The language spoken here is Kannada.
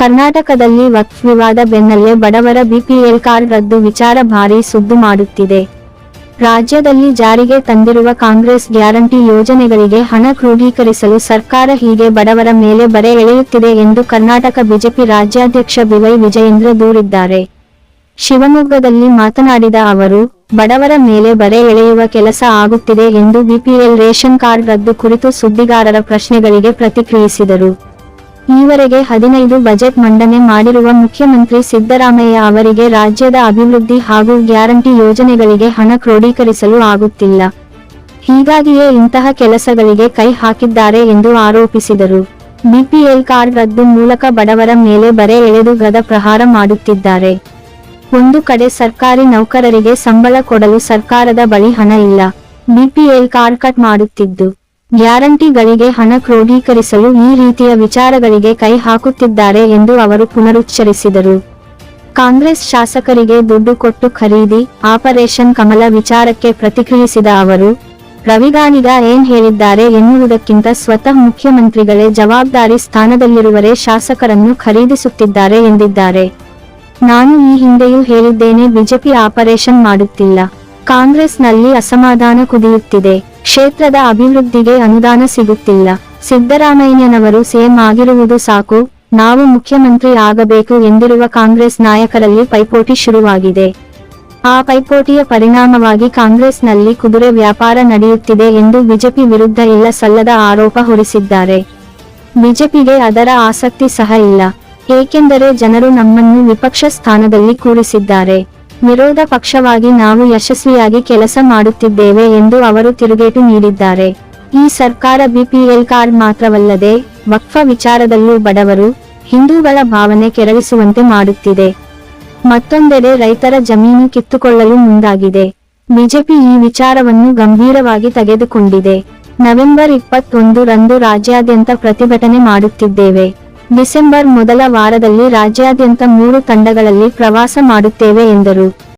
ಕರ್ನಾಟಕದಲ್ಲಿ ವಕ್ಫ್ ವಿವಾದ ಬೆನ್ನಲ್ಲೇ ಬಡವರ ಬಿಪಿಎಲ್ ಕಾರ್ಡ್ ರದ್ದು ವಿಚಾರ ಭಾರೀ ಸುದ್ದು ಮಾಡುತ್ತಿದೆ. ರಾಜ್ಯದಲ್ಲಿ ಜಾರಿಗೆ ತಂದಿರುವ ಕಾಂಗ್ರೆಸ್ ಗ್ಯಾರಂಟಿ ಯೋಜನೆಗಳಿಗೆ ಹಣ ಕ್ರೋಢೀಕರಿಸಲು ಸರ್ಕಾರ ಹೀಗೆ ಬಡವರ ಮೇಲೆ ಬರೆ ಎಳೆಯುತ್ತಿದೆ ಎಂದು ಕರ್ನಾಟಕ ಬಿಜೆಪಿ ರಾಜ್ಯಾಧ್ಯಕ್ಷ ಬಿವೈ ವಿಜಯೇಂದ್ರ ದೂರಿದ್ದಾರೆ. ಶಿವಮೊಗ್ಗದಲ್ಲಿ ಮಾತನಾಡಿದ ಅವರು, ಬಡವರ ಮೇಲೆ ಬರೆ ಎಳೆಯುವ ಕೆಲಸ ಆಗುತ್ತಿದೆ ಎಂದು ಬಿಪಿಎಲ್ ರೇಷನ್ ಕಾರ್ಡ್ ರದ್ದು ಕುರಿತು ಸುದ್ದಿಗಾರರ ಪ್ರಶ್ನೆಗಳಿಗೆ ಪ್ರತಿಕ್ರಿಯಿಸಿದರು. ಈವರೆಗೆ ಹದಿನೈದು ಬಜೆಟ್ ಮಂಡನೆ ಮಾಡಿರುವ ಮುಖ್ಯಮಂತ್ರಿ ಸಿದ್ದರಾಮಯ್ಯ ಅವರಿಗೆ ರಾಜ್ಯದ ಅಭಿವೃದ್ಧಿ ಹಾಗೂ ಗ್ಯಾರಂಟಿ ಯೋಜನೆಗಳಿಗೆ ಹಣ ಕ್ರೋಢೀಕರಿಸಲು ಆಗುತ್ತಿಲ್ಲ. ಹೀಗಾಗಿಯೇ ಇಂತಹ ಕೆಲಸಗಳಿಗೆ ಕೈ ಹಾಕಿದ್ದಾರೆ ಎಂದು ಆರೋಪಿಸಿದರು. ಬಿಪಿಎಲ್ ಕಾರ್ಡ್ ರದ್ದು ಮೂಲಕ ಬಡವರ ಮೇಲೆ ಬರೆ ಎಳೆದು ಗದ ಪ್ರಹಾರ ಮಾಡುತ್ತಿದ್ದಾರೆ. ಒಂದು ಕಡೆ ಸರ್ಕಾರಿ ನೌಕರರಿಗೆ ಸಂಬಳ ಕೊಡಲು ಸರ್ಕಾರದ ಬಳಿ ಹಣ ಇಲ್ಲ. ಬಿಪಿಎಲ್ ಕಾರ್ಡ್ ಕಟ್ ಮಾಡುತ್ತಿದ್ದು. ಗ್ಯಾರಂಟಿಗಳಿಗೆ ಹಣ ಕ್ರೋಢೀಕರಿಸಲು ಈ ರೀತಿಯ ವಿಚಾರಗಳಿಗೆ ಕೈ ಹಾಕುತ್ತಿದ್ದಾರೆ ಎಂದು ಅವರು ಪುನರುಚ್ಚರಿಸಿದರು. ಕಾಂಗ್ರೆಸ್ ಶಾಸಕರಿಗೆ ದುಡ್ಡು ಕೊಟ್ಟು ಖರೀದಿ, ಆಪರೇಷನ್ ಕಮಲ ವಿಚಾರಕ್ಕೆ ಪ್ರತಿಕ್ರಿಯಿಸಿದ ಅವರು, ರವಿಗಾನಿಗ ಏನ್ ಹೇಳಿದ್ದಾರೆ ಎನ್ನುವುದಕ್ಕಿಂತ ಸ್ವತಃ ಮುಖ್ಯಮಂತ್ರಿಗಳೇ ಜವಾಬ್ದಾರಿ ಸ್ಥಾನದಲ್ಲಿರುವರೇ ಶಾಸಕರನ್ನು ಖರೀದಿಸುತ್ತಿದ್ದಾರೆ ಎಂದಿದ್ದಾರೆ. ನಾನು ಈ ಹಿಂದೆಯೂ ಹೇಳಿದ್ದೇನೆ, ಬಿಜೆಪಿ ಆಪರೇಷನ್ ಮಾಡುತ್ತಿಲ್ಲ. ಕಾಂಗ್ರೆಸ್ನಲ್ಲಿ ಅಸಮಾಧಾನ ಕುದಿಯುತ್ತಿದೆ. ಕ್ಷೇತ್ರದ ಅಭಿವೃದ್ಧಿಗೆ ಅನುದಾನ ಸಿಗುತ್ತಿಲ್ಲ. ಸಿದ್ದರಾಮಯ್ಯನವರು ಸೇಮ್ ಆಗಿರುವುದು ಸಾಕು. ನಾವು ಮುಖ್ಯಮಂತ್ರಿ ಆಗಬೇಕು ಎಂದಿರುವ ಕಾಂಗ್ರೆಸ್ ನಾಯಕರಲ್ಲಿ ಪೈಪೋಟಿ ಶುರುವಾಗಿದೆ. ಆ ಪೈಪೋಟಿಯ ಪರಿಣಾಮವಾಗಿ ಕಾಂಗ್ರೆಸ್ನಲ್ಲಿ ಕುದುರೆ ವ್ಯಾಪಾರ ನಡೆಯುತ್ತಿದೆ ಎಂದು ಬಿಜೆಪಿ ವಿರುದ್ಧ ಇಲ್ಲ ಸಲ್ಲದ ಆರೋಪ ಹೊರಿಸಿದ್ದಾರೆ. ಬಿಜೆಪಿಗೆ ಅದರ ಆಸಕ್ತಿ ಸಹ ಇಲ್ಲ. ಏಕೆಂದರೆ ಜನರು ನಮ್ಮನ್ನು ವಿಪಕ್ಷ ಸ್ಥಾನದಲ್ಲಿ ಕೂರಿಸಿದ್ದಾರೆ. ವಿರೋಧ ಪಕ್ಷವಾಗಿ ನಾವು ಯಶಸ್ವಿಯಾಗಿ ಕೆಲಸ ಮಾಡುತ್ತಿದ್ದೇವೆ ಎಂದು ಅವರು ತಿರುಗೇಟು ನೀಡಿದ್ದಾರೆ. ಈ ಸರ್ಕಾರ ಬಿಪಿಎಲ್ ಕಾರ್ಡ್ ಮಾತ್ರವಲ್ಲದೆ, ವಕ್ಫ ವಿಚಾರದಲ್ಲೂ ಬಡವರು, ಹಿಂದೂಗಳ ಭಾವನೆ ಕೆರಳಿಸುವಂತೆ ಮಾಡುತ್ತಿದೆ. ಮತ್ತೊಂದೆಡೆ ರೈತರ ಜಮೀನು ಕಿತ್ತುಕೊಳ್ಳಲು ಮುಂದಾಗಿದೆ. ಬಿಜೆಪಿ ಈ ವಿಚಾರವನ್ನು ಗಂಭೀರವಾಗಿ ತೆಗೆದುಕೊಂಡಿದೆ. ನವೆಂಬರ್ ಇಪ್ಪತ್ತೊಂದು ರಂದು ರಾಜ್ಯಾದ್ಯಂತ ಪ್ರತಿಭಟನೆ ಮಾಡುತ್ತಿದ್ದೇವೆ. ಡಿಸೆಂಬರ್ ಮೊದಲ ವಾರದಲ್ಲಿ ರಾಜ್ಯಾದ್ಯಂತ ಮೂರು ತಂಡಗಳಲ್ಲಿ ಪ್ರವಾಸ ಮಾಡುತ್ತೇವೆ ಎಂದರು.